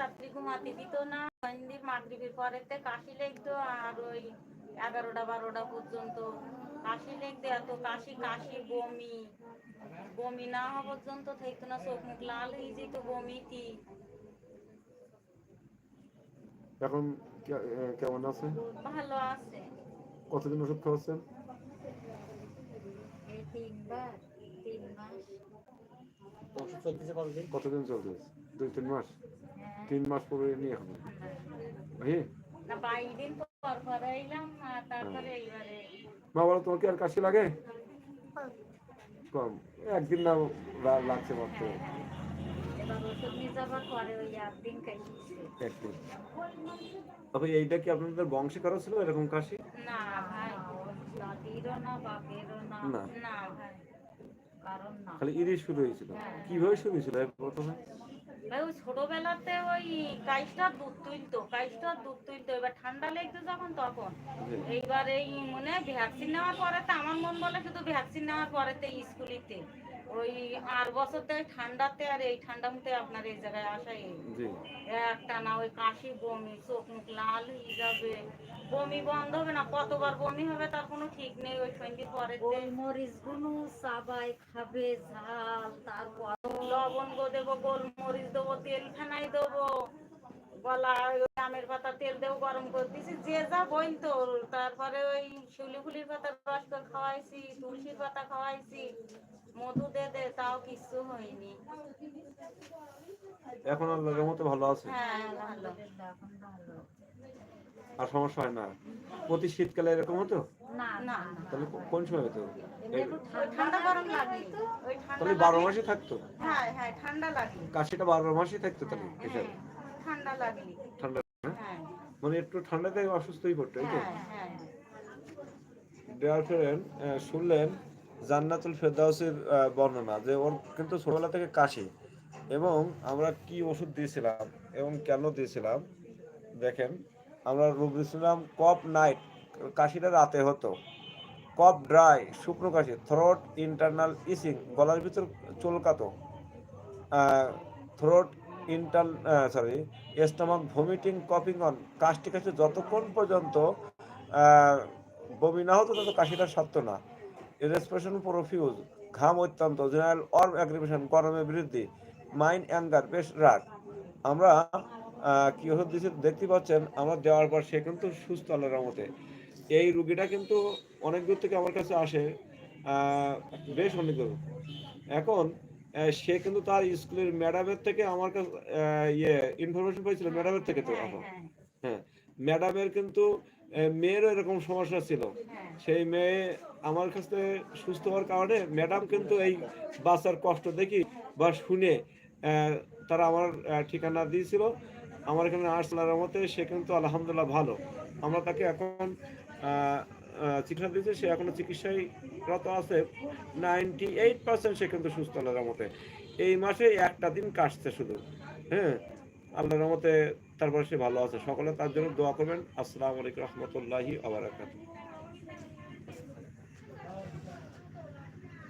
রাত্রি ঘুমাতে দিত না। মন্দির মাগরিবের পরেতে কাশি লেগতো আর ওই এগারোটা বারোটা পর্যন্ত কাশি লেগতো। এত কাশি কাশি বমি। বমি না হওয়া পর্যন্ত থাকতো না। চোখ মুখ লাল হয়ে যেত বমিতি। এখন কেমন আছে? ভালো আছে। কতদিন ওষুধ খাওয়াচ্ছেন? তিনবার তিন মাস। ওষুধ চলতেছে কতদিন? কতদিন চলতেছে? দুই তিন মাস। তিন মাস পরে নিয়ে হবে ভাই না বাইশ দিন পর পর এলাম তারপরে এইবারে মা বলো তোমার কি আর কাশি লাগে? কম। একদিন না লাগছে মাত্র। তবে এইটা কি আপনাদের বংশে কারও ছিল এরকম কাশি? না। না বাপেরও না না। না ভাই কারণ না। খালি ইরি শুরু হয়েছিল। কীভাবে শুরু হয়েছিল প্রথমে? ওই ছোটবেলাতে ওই কাইসটার দুধ তুলতো কাইসটার দুধ তুলতো এবার ঠান্ডা লেগতো যখন তখন। এইবার এই মনে ভ্যাকসিন নেওয়ার পরে তো আমার মন বলে শুধু ভ্যাকসিন নেওয়ার পরেতে স্কুলিতে। ওই আর বছর থেকে ঠান্ডাতে আর এই ঠান্ডা মতে আপনার এই জায়গায় আসাই। জি। একটা না ওই কাশি বমি চোখ মুখ লাল হয়ে যাবে। বমি বন্ধ হবে না কতবার বমি হবে তার কোনো ঠিক নেই ওই টোয়েন্টি পরে গোলমরিচগুলো চাবাই খাবে ঝাল তারপর লবঙ্গ দেবো গোলমরিচ দেবো তেল ফেনাই দেবো। গলা ওই আমের পাতা তেল দেবো গরম করে দিছি যে যা বলতো তারপরে ওই শিউলি ফুলির পাতার রস করে খাওয়াইছি তুলসীর পাতা খাওয়াইছি। মধু দে দে তাও কিছু হয়নি। এখন আল্লাহর মতো ভালো আছে? হ্যাঁ ভালো। আর সমস্যা হয় না? প্রতি শীতকালে এরকম হতো? না না না। তাহলে কোন সময় হতো? ঠান্ডা গরম লাগে তাহলে বারো মাসই থাকতো? হ্যাঁ হ্যাঁ ঠান্ডা লাগে কাশিটা বারো মাসই থাকতো তাহলে ঠান্ডা মানে একটু ঠান্ডাতে অসুস্থ হয়ে পড়তো এই তো? ফ্রেন্ড শুনলেন জান্নাতুল ফেরদাউসের বর্ণনা যে ওর কিন্তু ছোটবেলা থেকে কাশি। এবং আমরা কি ওষুধ দিয়েছিলাম এবং কেন দিয়েছিলাম? দেখেন, আমরা রোগ দিয়েছিলাম কপ নাইট, কাশিটা রাতে হতো। কপ ড্রাই, শুকনো কাশি, থ্রোট ইন্টারনাল ইসিং গলার ভিতর চুলকাতো। Throat inter sorry stomach vomiting কপিং on, কাশটি কাশি যতক্ষণ পর্যন্ত বমি না হতো তত কাশিটা সারতো না। রেসপিরেশন প্রফিউজ ঘাম অত্যন্ত জেনারেল অর অ্যাগ্রিভেশন গরমে বৃদ্ধি মাইন্ড অ্যাঙ্গার বেশ রাগ। আমরা কি ওষুধ দিয়েছি দেখতে পাচ্ছেন আমরা দেওয়ার পর সে কিন্তু সুস্থ আল্লাহর রহমতে। এই রুগীটা কিন্তু অনেক দূর থেকে আমার কাছে আসে বেশ অনেক দূর। এখন সে কিন্তু তার স্কুলের ম্যাডামের থেকে আমার কাছে ইয়ে ইনফরমেশন পেয়েছিল ম্যাডামের থেকে তো হ্যাঁ এখন। হ্যাঁ। হ্যাঁ ম্যাডামের কিন্তু মেয়েরও এরকম সমস্যা ছিল। সেই মেয়ে আমার কাছে সুস্থ হওয়ার কারণে ম্যাডাম কিন্তু এই বাচ্চার কষ্ট দেখি বা শুনে তারা আমার ঠিকানা দিয়েছিল। আমার এখানে আর্টসলার মতে সে কিন্তু আলহামদুলিল্লাহ ভালো। আমরা তাকে এখন চিকিৎসা দিয়েছি, সে এখনও চিকিৎসায় রত আছে। নাইনটি এইট পার্সেন্ট সে কিন্তু সুস্থ আল্লাহর মতে এই মাসে একটা দিন কাটছে শুধু। হ্যাঁ? আল্লাহর রহমতে তারপরে সে ভালো আছে। সকলে তার জন্য দোয়া করবেন। আসসালামু আলাইকুম রহমতুল্লাহি